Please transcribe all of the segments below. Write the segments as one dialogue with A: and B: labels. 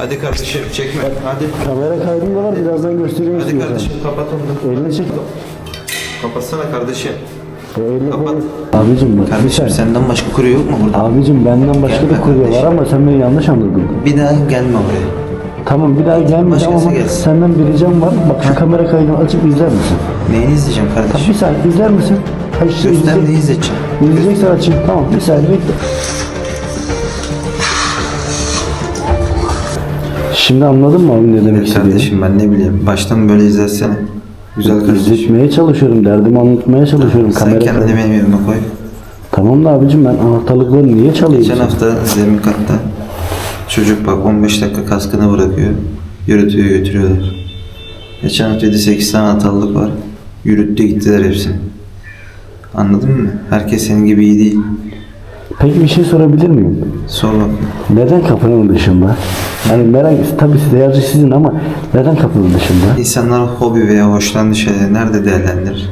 A: Hadi kardeşim çekme. Hadi.
B: Kamera kaydında var birazdan göstereyim
A: Hadi
B: istiyorsan.
A: kardeşim kapat onu.
B: Elini çek.
A: Kapatsana kardeşim.
B: O elini
A: Kapat.
B: Abicim bak bir
A: Kardeşim
B: saniye.
A: senden başka kurye yok mu burada?
B: Abicim benden başka
A: Gelme
B: bir kurye var
A: kardeşim.
B: ama sen beni yanlış anladın.
A: Bir daha gelme buraya.
B: Tamam bir daha gelmeyeceğim
A: Başkası
B: ama
A: gelsin.
B: senden bir ricam var. Bak şu kamera kaydını açıp izler misin?
A: Neyini izleyeceğim
B: Bir
A: kardeşim?
B: saniye izler misin? Hayır, işte
A: Göster
B: izleyecek-
A: neyi izleyeceğim?
B: İzleyeceksen açayım. Tamam bir saniye bekle. Şimdi anladın mı abi ne demek istediğimi?
A: kardeşim ben ne bileyim. Baştan böyle izletsene. Güzel kardeşim.
B: İzletmeye çalışıyorum. Derdimi anlatmaya çalışıyorum.
A: Sen
B: kamera
A: kendini benim yerime koy.
B: Tamam da abicim ben anahtarlıkları niye çalayım?
A: Geçen hafta zemin katta çocuk bak 15 dakika kaskını bırakıyor. Yürütüyor götürüyorlar. Geçen hafta 7-8 tane hatalık var. Yürüttü gittiler hepsini. Anladın mı? Herkes senin gibi iyi değil.
B: Peki bir şey sorabilir miyim?
A: Sor bakayım.
B: Neden kapının dışında? Hani merak tabii seyirci sizin ama neden kapının dışında?
A: İnsanlar hobi veya hoşlandığı şeyleri nerede değerlendirir?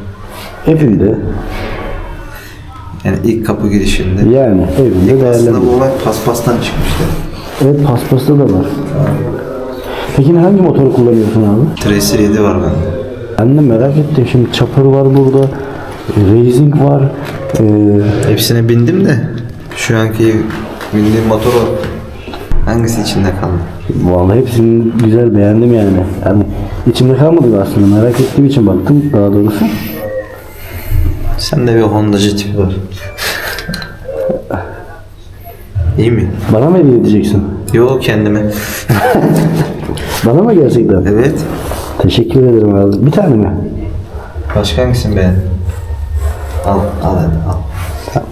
B: Evinde
A: Yani ilk kapı girişinde.
B: yani evinde
A: İlk aslında bu olay paspastan çıkmıştı.
B: Evet paspasta da var. Peki hangi motoru kullanıyorsun abi?
A: Tracer 7 var bende.
B: Ben de merak ettim. Şimdi Chopper var burada. e, Racing var. e,
A: Hepsine bindim de şu anki bindiğim motor. Hangisi içinde kaldı?
B: vallahi hepsini güzel beğendim yani. Yani içimde kalmadı aslında. Merak ettiğim için baktım daha doğrusu.
A: Sende bir Honda'cı tipi var. İyi mi?
B: Bana mı hediye edeceksin?
A: Yok kendime.
B: Bana mı gerçekten?
A: Evet.
B: Teşekkür ederim abi. Bir tane mi?
A: Başka hangisini beğendin? Al, al hadi al.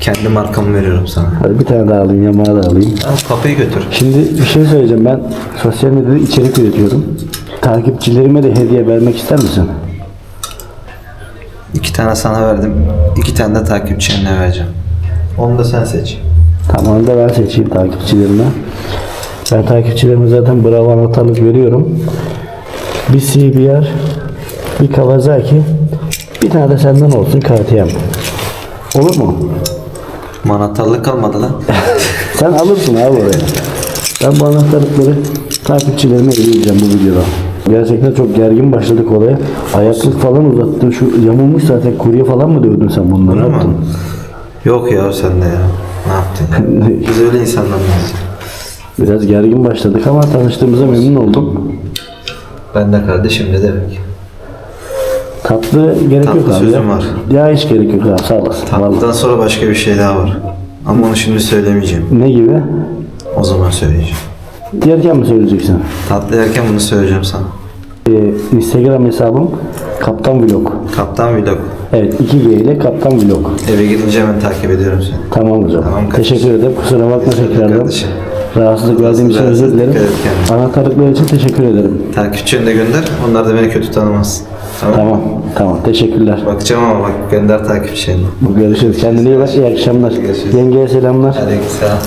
A: Kendi markamı veriyorum sana.
B: Hadi bir tane daha alayım, yamağı da alayım.
A: Al kapıyı götür.
B: Şimdi bir şey söyleyeceğim. Ben sosyal medyada içerik üretiyorum. Takipçilerime de hediye vermek ister misin?
A: İki tane sana verdim. iki tane de takipçilerine vereceğim. Onu da sen seç.
B: Tamam da ben seçeyim takipçilerime. Ben takipçilerime zaten bravo anahtarlık veriyorum. Bir CBR, bir Kawasaki, bir tane de senden olsun KTM. Olur mu?
A: Manattarlık kalmadı lan.
B: Sen alırsın abi oraya. Ben bu anahtarlıkları takipçilerime hediye edeceğim bu videoda. Gerçekten çok gergin başladık olaya. Ayaklık falan uzattın. Şu yamulmuş zaten kurye falan mı dövdün sen bunları? Ne
A: Bunu
B: yaptın?
A: Yok ya sen de ya. Ne yaptın ya? Biz öyle insanlar mıyız?
B: Biraz gergin başladık ama tanıştığımıza memnun oldum.
A: Ben de kardeşim ne demek?
B: Tatlı gerek
A: Tatlı
B: yok abi.
A: sözüm
B: ya.
A: var.
B: Ya hiç gerek yok abi sağ olasın. Vallahi.
A: Tatlıdan sonra başka bir şey daha var. Ama onu şimdi söylemeyeceğim.
B: Ne gibi?
A: O zaman söyleyeceğim.
B: Yerken mi söyleyeceksin?
A: Tatlı yerken bunu söyleyeceğim sana.
B: Ee, Instagram hesabım Kaptan Vlog.
A: Kaptan vlog.
B: Evet 2G ile Kaptan Vlog.
A: Eve gidince hemen takip ediyorum seni.
B: Tamam hocam.
A: Tamam kardeşim.
B: teşekkür ederim. Kusura bakma tekrardan.
A: kardeşim.
B: Rahatsızlık verdiğim için özür dilerim.
A: dikkat et kendine.
B: Anahtarlıklar için teşekkür ederim.
A: Takipçilerini de gönder. Onlar da beni kötü tanımaz. Tamam.
B: Tamam. Tamam. Teşekkürler.
A: Bakacağım ama bak gönder takipçilerini.
B: Görüşürüz. Kendine iyi bak. İyi akşamlar.
A: Görüşürüz.
B: Yengeye selamlar.
A: Aleykümselam.